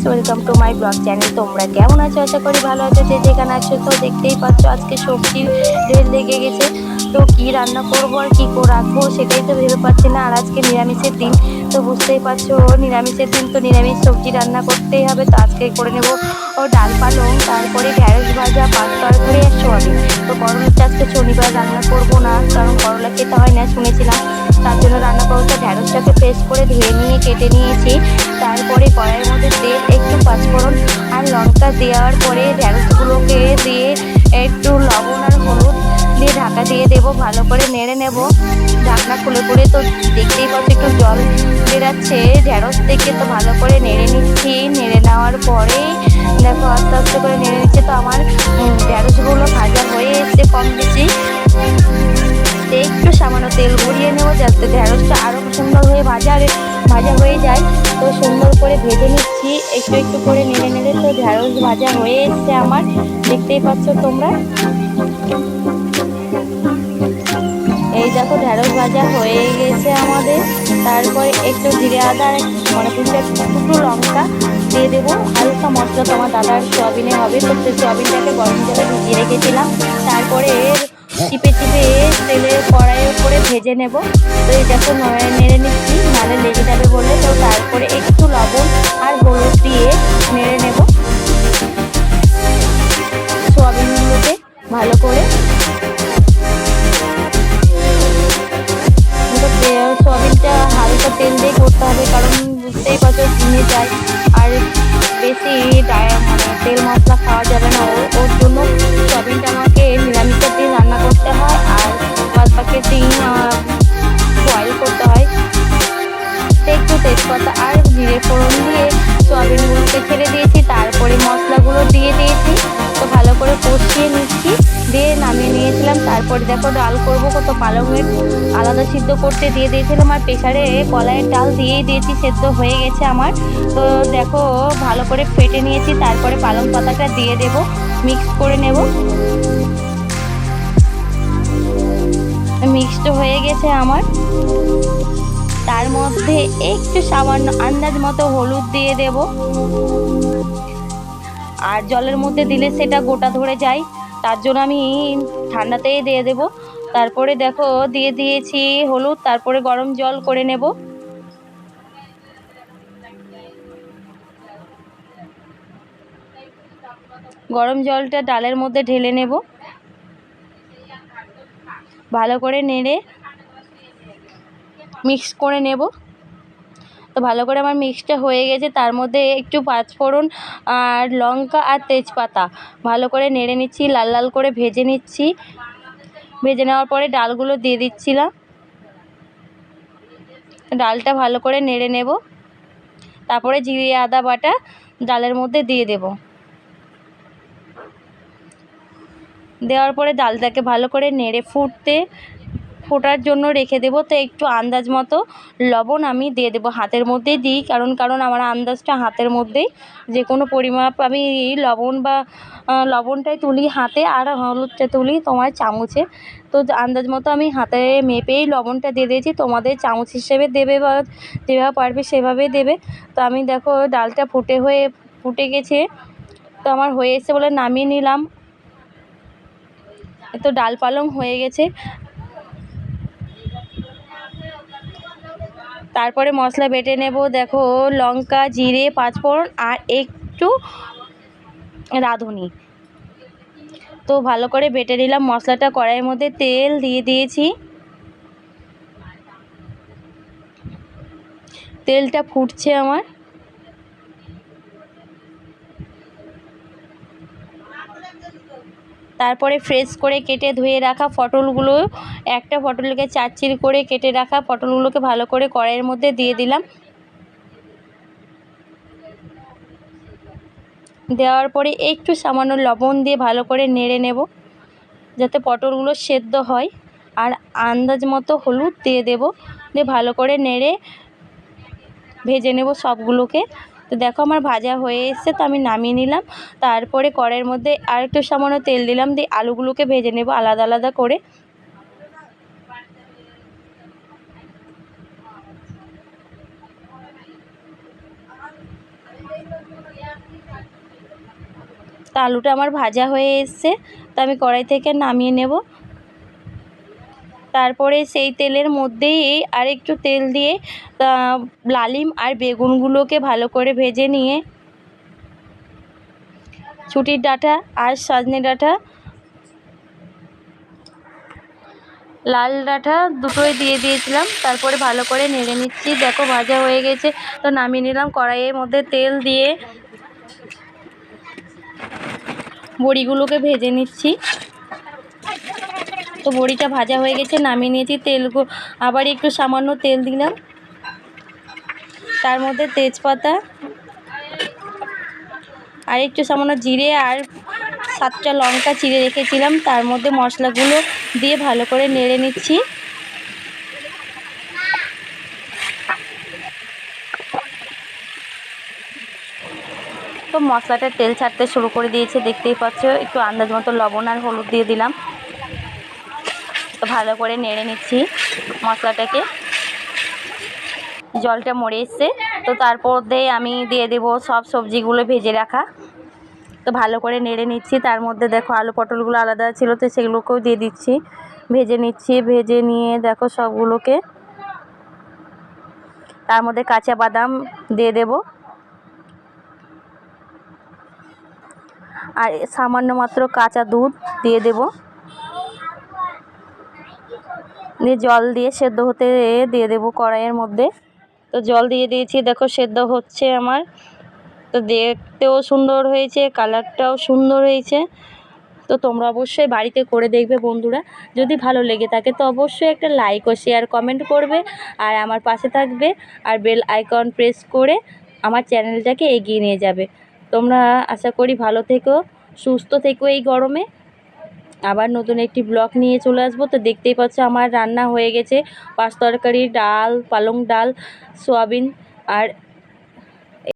Friends welcome to my blog channel তোমরা কেমন আছো? আশা করি ভালো আছো। যে যেখানে আছো, তো দেখতেই পাচ্ছ আজকে সবজি ঢের লেগে গেছে। তো কি রান্না করব আর কী রাখব সেটাই তো ভেবে পাচ্ছি না। আর আজকে নিরামিষের দিন, তো বুঝতেই পারছ, নিরামিষের দিন তো নিরামিষ সবজি রান্না করতেই হবে। তো আজকে করে নেব ও ডাল পালং, তারপরে ঢ্যাঁড়স ভাজা, পাঁচ তরকারি আর সোয়াবিন। তো করলাটা আজকে শনিবার রান্না করব না, কারণ করলা খেতে হয় না, শুনেছিলাম। তার জন্য রান্না করব তো ঢ্যাঁড়সটাকে পেস্ট করে ধুয়ে নিয়ে কেটে নিয়েছি। তারপরে কড়াইয়ের মধ্যে তেল, একটু পাঁচফোড়ন আর লঙ্কা দেওয়ার পরে ঢ্যাঁড়সগুলোকে দিয়ে একটু লবণ আর হলুদ দিয়ে ঢাকা দিয়ে দেবো, ভালো করে নেড়ে নেব। ঢাকনা খুলে খুলে তো দেখতেই পাচ্ছি একটু জল বেরাচ্ছে ঢ্যাঁড়স থেকে তো ভালো করে নেড়ে নিচ্ছি। নেড়ে নেওয়ার পরেই দেখো আস্তে আস্তে করে নেড়ে নিচ্ছে। তো আমার ঢ্যাঁড়সগুলো ভাজা হয়ে যাতে ঢ্যাঁড়সটা আরও সুন্দর হয়ে ভাজা ভাজা হয়ে যায়। তো সুন্দর করে ভেজে নিচ্ছি। একটু একটু করে নেড়ে নেড়ে তো ঢ্যাঁড়স ভাজা হয়ে এসছে আমার। দেখতেই পাচ্ছ তোমরা? এই দেখো ঢ্যাঁড়স ভাজা হয়ে গেছে আমাদের। তারপরে একটু জিরে আদা মানে দুটো দুটো লঙ্কা দিয়ে দেবো। হালকা মশলা তোমার দাদার সোয়াবিনে হবে। তো সোয়াবিনটাকে গরম জলে ভিজিয়ে রেখেছিলাম। তারপরে চিপে চিপে তেলে কড়াইয়ের উপরে ভেজে নেব। তো এই দেখো নেড়ে নিচ্ছি, নালে লেগে যাবে বলে। তো তারপরে একটু লবণ আর হলুদ দিয়ে নেড়ে নেব। সোয়াবিনগুলোকে ভালো করে। সোয়াবিনটা হালকা তেল দিয়ে করতে হবে, কারণ বুঝতেই পারছ ভেঙে যায়। আর বেশি মানে তেল মশলা খাওয়া যাবে না। ওর জন্য সোয়াবিনটা আমাকে বাকি বয়েল করতে হয়। একটু তেজপাতা আর জিরে ফোড়ন দিয়ে সোয়াবিনগুলোকে ছেড়ে দিয়েছি। তারপরে মশলাগুলো দিয়ে দিয়েছি। তো ভালো করে কষিয়ে নিচ্ছি। দিয়ে নামিয়ে নিয়েছিলাম। তারপরে দেখো ডাল করব, কত পালংয়ের আলাদা সিদ্ধ করতে দিয়ে দিয়েছিলাম। আর প্রেশারে কলাইয়ের ডাল দিয়েই দিয়েছি, সেদ্ধ হয়ে গেছে আমার। তো দেখো ভালো করে ফেটে নিয়েছি। তারপরে পালং পাতাটা দিয়ে দেব মিক্স করে নেব। মিক্সড হয়ে গেছে আমার। তার মধ্যে একটু সামান্য আন্দাজ মতো হলুদ দিয়ে দেব। আর জলের মধ্যে দিলে সেটা গোটা ধরে যায়, তার জন্য আমি ঠান্ডাতেই দিয়ে দেব। তারপরে দেখো, দিয়ে দিয়েছি হলুদ, তারপরে গরম জল করে নেব। গরম জলটা ডালের মধ্যে ঢেলে নেব। ভালো করে নেড়ে মিক্স করে নেব। তো ভালো করে আমার মিক্সটা হয়ে গেছে। তার মধ্যে একটু পাঁচফোড়ন আর লঙ্কা আর তেজপাতা ভালো করে নেড়ে নিচ্ছি, লাল লাল করে ভেজে নিচ্ছি। ভেজে নেওয়ার পরে ডালগুলো দিয়ে দিচ্ছিলাম। ডালটা ভালো করে নেড়ে নেব। তারপরে জিরে, আদা, বাটা ডালের মধ্যে দিয়ে দেব। দেওয়ার পরে ডালটাকে ভালো করে নেড়ে ফুটতে, ফোটার জন্য রেখে দেবো। তো একটু আন্দাজ মতো লবণ আমি দিয়ে দেবো হাতের মধ্যেই দিই, কারণ কারণ আমার আন্দাজটা হাতের মধ্যেই। যে কোনো পরিমাপ আমি লবণ বা লবণটাই তুলি হাতে আর হলুদটা তুলি তোমার চামচে। তো আন্দাজ মতো আমি হাতে মেপেই লবণটা দিয়ে দিয়েছি। তোমাদের চামচ হিসেবে দেবে বা যেভাবে পারবে সেভাবেই দেবে। তো আমি দেখো ডালটা ফুটে হয়ে, ফুটে গেছে। তো আমার হয়ে এসে বলে নামিয়ে নিলাম। তো ডাল পালং হয়ে গেছে। তারপরে মশলা বেটে নেব, দেখো লঙ্কা, জিরে, পাঁচফোড়ন আর একটু রাঁধুনি। তো ভালো করে বেটে নিলাম মশলাটা, কড়াইয়ের মধ্যে তেল দিয়ে দিয়েছি। তেলটা ফুটছে আমার। তারপরে ফ্রেশ করে কেটে ধুয়ে রাখা পটলগুলো, একটা পটলকে চারচির করে কেটে রাখা পটলগুলোকে ভালো করে কড়াইয়ের মধ্যে দিয়ে দিলাম। দেওয়ার পরে একটু সামান্য লবণ দিয়ে ভালো করে নেড়ে নেব, যাতে পটলগুলো সেদ্ধ হয়। আর আন্দাজ মতো হলুদ দিয়ে দেব, দিয়ে ভালো করে নেড়ে ভেজে নেব সবগুলোকে। তো দেখো আমার ভাজা হয়ে এসছে, তো আমি নামিয়ে নিলাম। তারপরে কড়াইয়ের মধ্যে আর একটু সামান্য তেল দিলাম, দিয়ে আলুগুলোকে ভেজে নেব আলাদা আলাদা করে। তো আলুটা আমার ভাজা হয়ে এসছে, তো আমি কড়াই থেকে নামিয়ে নেব। তারপরে সেই তেলের মধ্যেই এই আর একটু তেল দিয়ে লালিম আর বেগুনগুলোকে ভালো করে ভেজে নিয়ে, ছুটির ডাঁটা আর সজনে ডাঁটা, লাল ডাঁটা দুটোই দিয়ে দিয়েছিলাম, তারপরে ভালো করে নেড়ে নিচ্ছি, দেখো ভাজা হয়ে গেছে, তো নামিয়ে নিলাম কড়াইয়ের মধ্যে তেল দিয়ে, বড়িগুলোকে ভেজে নিচ্ছি। তো বড়িটা ভাজা হয়ে গেছে, নামিয়ে নিয়েছি, তেল আবার একটু সামান্য তেল দিলাম। তার মধ্যে তেজপাতা আর একটু সামান্য জিরে আর সাতটা লঙ্কা চিড়ে রেখেছিলাম। তার মধ্যে মশলাগুলো দিয়ে ভালো করে নেড়ে নিচ্ছি। তো মশলাটা তেল ছাড়তে শুরু করে দিয়েছে, দেখতেই পাচ্ছ, একটু আন্দাজ মতো লবণ আর হলুদ দিয়ে দিলাম। তো ভালো করে নেড়ে নিচ্ছি মশলাটাকে। জলটা মরে এসছে। তো তারপর দিয়ে আমি দিয়ে দেব সব সবজিগুলো ভেজে রাখা। তো ভালো করে নেড়ে নিচ্ছি। তার মধ্যে দেখো আলু পটলগুলো আলাদা ছিল, তো সেগুলোকেও দিয়ে দিচ্ছি। ভেজে নিচ্ছি, ভেজে নিয়ে দেখো সবগুলোকে। তার মধ্যে কাঁচা বাদাম দিয়ে দেব। আর সামান্য মাত্র কাঁচা দুধ দিয়ে দেব। দিয়ে জল দিয়ে সেদ্ধ হতে দিয়ে দেবো কড়াইয়ের মধ্যে। তো জল দিয়ে দিয়েছি, দেখো সেদ্ধ হচ্ছে আমার। তো দেখতেও সুন্দর হয়েছে, কালারটাও সুন্দর হয়েছে। তো তোমরা অবশ্যই বাড়িতে করে দেখবে বন্ধুরা। যদি ভালো লেগে থাকে তো অবশ্যই একটা লাইক ও শেয়ার কমেন্ট করবে আর আমার পাশে থাকবে আর বেল আইকন প্রেস করে আমার চ্যানেলটাকে এগিয়ে নিয়ে যাবে। তোমরা আশা করি ভালো থেকো, সুস্থ থেকো এই গরমে। আবার নতুন একটি ব্লক নিয়ে চলে আসব। তো দেখতেই পাচ্ছ আমার রান্না হয়ে গেছে। পাঁচ তরকারি, ডাল, পালং ডাল, সোয়াবিন আর